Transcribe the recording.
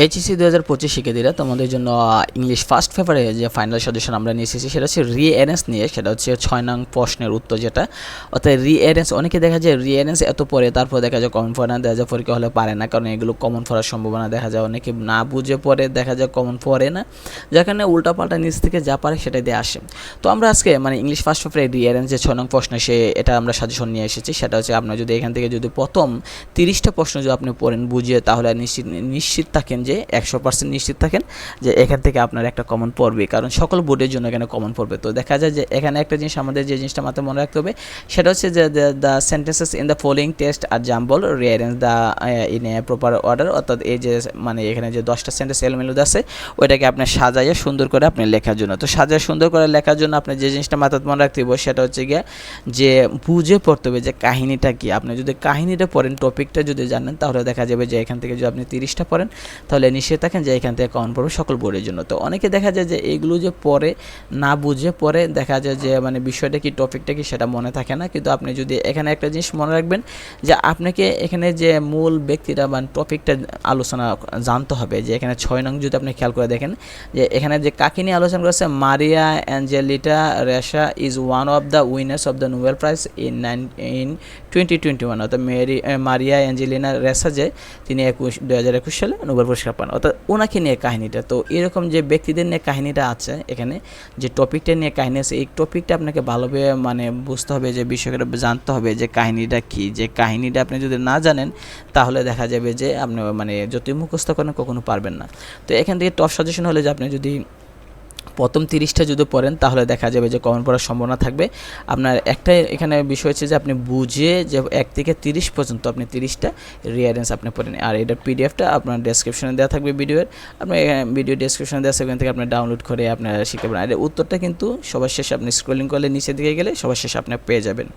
HSC দু হাজার পঁচিশ শিক্ষার্থীরা তোমাদের জন্য ইংলিশ ফার্স্ট পেপারে যে ফাইনাল সাজেশন আমরা নিয়ে এসেছি, সেটা হচ্ছে রিঅ্যারেন্স নিয়ে, সেটা হচ্ছে ছয় নং প্রশ্নের উত্তর যেটা। অর্থাৎ রিঅ্যারেন্স অনেকে দেখা যায় রিঅ্যারেন্স এত পরে তারপর দেখা যায় কমন না, দেখা যায় পরীক্ষা হলে পারে না, কারণ এগুলো কমন পড়ার সম্ভাবনা দেখা যায়। অনেকে না বুঝে পড়ে, দেখা যায় কমন পড়ে না, যার কারণে উল্টাপাল্টা নিচ থেকে যা পারে সেটাই দিয়ে আসে। তো আমরা আজকে মানে ইংলিশ ফার্স্ট পেপারে রিঅ্যারেন্স যে ছয় নং প্রশ্ন, সে, এটা আমরা সাজেশন নিয়ে এসেছি, সেটা হচ্ছে আপনার যদি এখান থেকে যদি প্রথম তিরিশটা প্রশ্ন যদি আপনি পড়েন, বুঝিয়ে, তাহলে নিশ্চিত নিশ্চিত থাকেন যে একশো পার্সেন্ট নিশ্চিত থাকেন যে এখান থেকে আপনার একটা কমন পড়বে। কারণ সকল বোর্ডের জন্য এখানে কমন পড়বে। তো দেখা যায় যে এখানে একটা জিনিস আমাদের যে জিনিসটা মাথায় মনে রাখতে হবে, সেটা হচ্ছে যে the sentences in the following test are jumble rearrange the in a proper order অর্থাৎ এই যে মানে এখানে যে দশটা সেন্টেন্স এলমেলুদ আছে, ওইটাকে আপনি সাজাইয়া সুন্দর করে আপনি লেখার জন্য। তো সাজায় সুন্দর করে লেখার জন্য আপনি যে জিনিসটা মাথায় মনে রাখতে হবে সেটা হচ্ছে গিয়ে যে বুঝে পড়তে হবে যে কাহিনীটা কি। আপনি যদি কাহিনীটা পড়েন টপিকটা যদি জানেন, তাহলে দেখা যাবে যে এখান থেকে যদি আপনি তিরিশটা পড়েন তাহলে নিশ্চয় থাকেন যে এখান থেকে কমন পড়বে সকল বোর্ডের জন্য। তো অনেকে দেখা যায় যে এইগুলো যে পরে না বুঝে পরে দেখা যায় যে মানে বিষয়টা কি টপিকটা কি সেটা মনে থাকে না। কিন্তু আপনি যদি এখানে একটা জিনিস মনে রাখবেন যে আপনাকে এখানে যে মূল ব্যক্তিরা মানে টপিকটা আলোচনা জানতে হবে, যে এখানে ছয় নং যদি আপনি খেয়াল করে দেখেন, যে এখানে যে কাকে নিয়ে আলোচনা করেছে, Maria Angelita Ressa is one of the winners of the Nobel Prize in nine in twenty twenty one অর্থাৎ মেরি মারিয়া অ্যাঞ্জেলিনা রেসা যে, তিনি একুশ দু হাজার একুশ সালে নোবেল পুরস্কার পান অর্থাৎ ওনাকে নিয়ে কাহিনীটা। তো এরকম যে ব্যক্তিদের নিয়ে কাহিনীটা আছে এখানে, যে টপিকটা নিয়ে কাহিনী আছে, এই টপিকটা আপনাকে ভালোভাবে মানে বুঝতে হবে, যে বিষয়টা জানতে হবে, যে কাহিনীটা কি? যে কাহিনীটা আপনি যদি না জানেন, তাহলে দেখা যাবে যে আপনি মানে যতই মুখস্থ করেন, কখনো পারবেন না। তো এখান থেকে টপ সাজেশন হলে যে আপনি যদি প্রথম তিরিশটা যদি পড়েন, তাহলে দেখা যাবে যে কমন পড়ার সম্ভাবনা থাকবে। আপনার একটাই এখানে বিষয় হচ্ছে যে আপনি বুঝে যে এক থেকে তিরিশ পর্যন্ত আপনি তিরিশটা রিয়ারেন্স আপনি পড়েন আর এটার পিডিএফটা আপনার ডেসক্রিপশনে দেওয়া থাকবে ভিডিওর আপনি ভিডিও ডেসক্রিপশনে দেওয়া সেখান থেকে আপনি ডাউনলোড করে আপনারা শিখতে পারেন। আর উত্তরটা কিন্তু সবার শেষে আপনি স্ক্রলিং করলে নিচের দিকে গেলে সবার শেষে আপনি পেয়ে যাবেন।